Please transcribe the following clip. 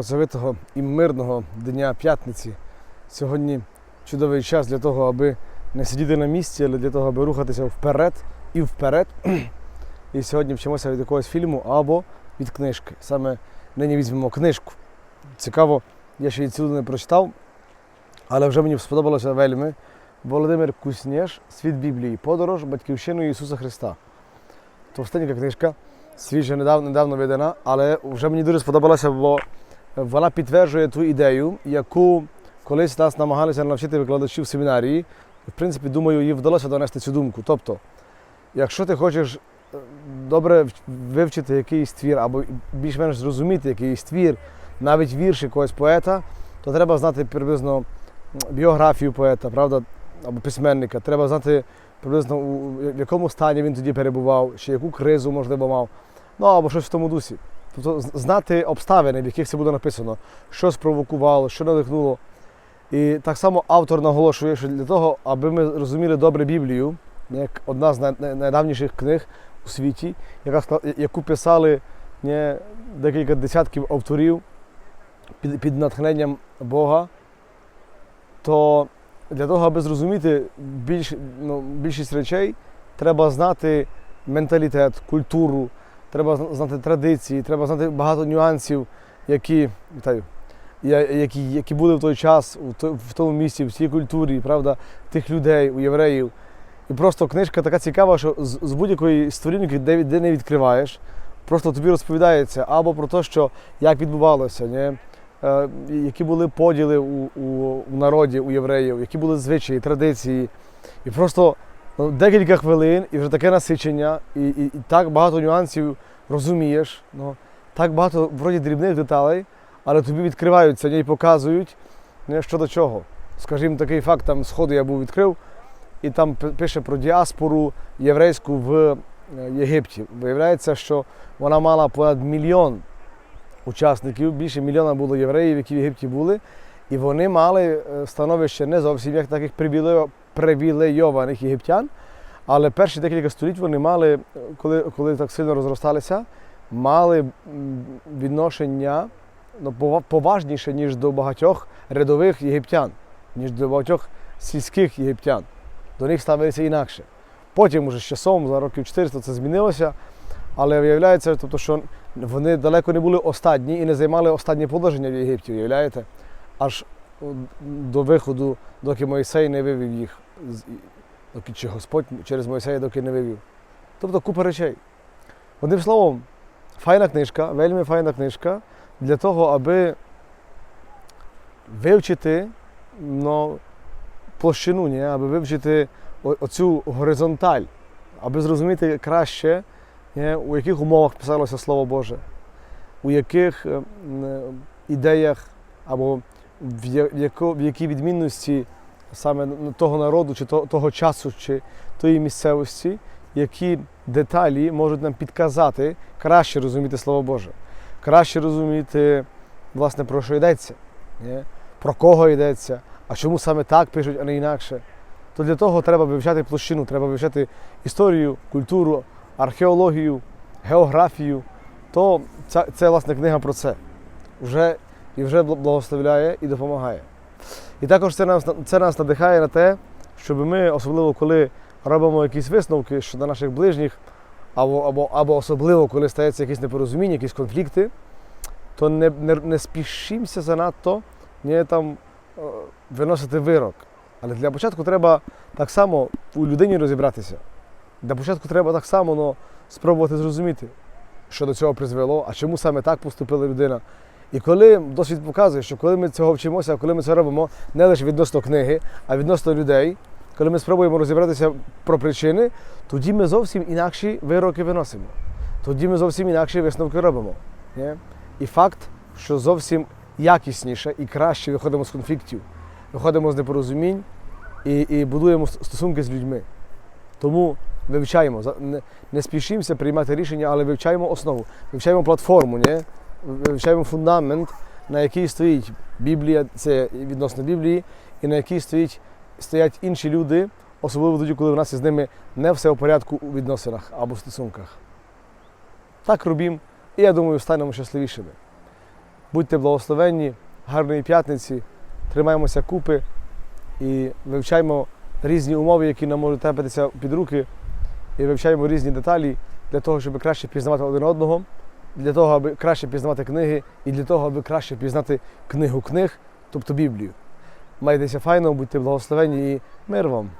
працьовитого і мирного дня п'ятниці. Сьогодні чудовий час для того, аби не сидіти на місці, але для того, аби рухатися вперед і вперед. І сьогодні вчимося від якогось фільму або від книжки. Саме нині візьмемо книжку. Цікаво, я ще її цілу не прочитав, але вже мені сподобалося вельми. Володимир Куснєш Світ Біблії. Подорож батьківщиною Ісуса Христа. Товстенька книжка, свіжа, недавно, недавно видана, але вже мені дуже сподобалася, бо вона підтверджує ту ідею, яку колись нас намагалися навчити викладачі в семінарії. В принципі, думаю, їй вдалося донести цю думку. Тобто, якщо ти хочеш е, добре вивчити якийсь твір або більш-менш зрозуміти якийсь твір, навіть вірш якогось поета, то треба знати приблизно біографію поета, правда, або письменника. Треба знати приблизно в якому стані він тоді перебував, чи яку кризу, можливо, мав. Ну або щось в тому дусі. Тобто знати обставини, в яких це буде написано, що спровокувало, що надихнуло. І так само автор наголошує, що для того, аби ми розуміли добре Біблію, як одна з най- най- найдавніших книг у світі, яка, яку писали не, декілька десятків авторів під, під натхненням Бога, то для того, аби зрозуміти більш, ну, більшість речей, треба знати менталітет, культуру, треба знати традиції, треба знати багато нюансів, які, вітаю, які, які були в той час, в тому місці, в цій культурі, правда, тих людей, у євреїв. І просто книжка така цікава, що з, будь-якої сторінки, де, де не відкриваєш, просто тобі розповідається або про те, що як відбувалося, ні? Е, які були поділи у, у, у народі, у євреїв, які були звичаї, традиції. І просто декілька хвилин, і вже таке насичення, і, і, і так багато нюансів розумієш. Ну, так багато вроді дрібних деталей, але тобі відкриваються і показують не, що до чого. Скажімо, такий факт там сходу я був відкрив, і там пише про діаспору єврейську в е, Єгипті. Виявляється, що вона мала понад мільйон учасників, більше мільйона було євреїв, які в Єгипті були, і вони мали е, становище не зовсім як таких привілейованих єгиптян. Але перші декілька століть вони мали, коли, коли так сильно розросталися, мали відношення ну, поважніше, ніж до багатьох рядових єгиптян, ніж до багатьох сільських єгиптян. До них ставилися інакше. Потім, уже з часом, за років 400 це змінилося, але виявляється, тобто, що вони далеко не були останні і не займали останнє положення в Єгипті, уявляєте? Аж до виходу, доки Мойсей не вивів їх, доки чи Господь через Мойсея доки не вивів. Тобто купа речей. Одним словом, файна книжка, вельми файна книжка для того, аби вивчити ну, площину, ні? аби вивчити оцю горизонталь, аби зрозуміти краще, ні? у яких умовах писалося Слово Боже, у яких е, м, е, ідеях або в, якій відмінності саме того народу, чи то- того часу, чи тої місцевості, які деталі можуть нам підказати краще розуміти Слово Боже, краще розуміти, власне, про що йдеться, про кого йдеться, а чому саме так пишуть, а не інакше. То для того треба вивчати площину, треба вивчати історію, культуру, археологію, географію. То ця, це, власне, книга про це. Вже, і вже благословляє і допомагає. І також це нас, це нас надихає на те, щоб ми, особливо коли робимо якісь висновки щодо наших ближніх, або, або, або особливо, коли стається якісь непорозуміння, якісь конфлікти, то не, не, не спішімося занадто не там е, виносити вирок. Але для початку треба так само у людині розібратися. Для початку треба так само ну, спробувати зрозуміти, що до цього призвело, а чому саме так поступила людина. І коли досвід показує, що коли ми цього вчимося, коли ми це робимо не лише відносно книги, а відносно людей, коли ми спробуємо розібратися про причини, тоді ми зовсім інакші вироки виносимо. Тоді ми зовсім інакші висновки робимо. Ні? І факт, що зовсім якісніше і краще виходимо з конфліктів, виходимо з непорозумінь і, і будуємо стосунки з людьми. Тому вивчаємо, не спішимося приймати рішення, але вивчаємо основу, вивчаємо платформу, ні? Вивчаємо фундамент, на який стоїть Біблія, це відносно Біблії, і на якій стоїть, стоять інші люди, особливо тоді, коли в нас із ними не все в порядку у відносинах або стосунках. Так робім, і я думаю, станемо щасливішими. Будьте благословенні, гарної п'ятниці, тримаємося купи і вивчаємо різні умови, які нам можуть трапитися під руки, і вивчаємо різні деталі для того, щоб краще пізнавати один одного, для того, аби краще пізнавати книги, і для того, аби краще пізнати книгу книг, тобто Біблію. Майтеся файно, будьте благословені і мир вам!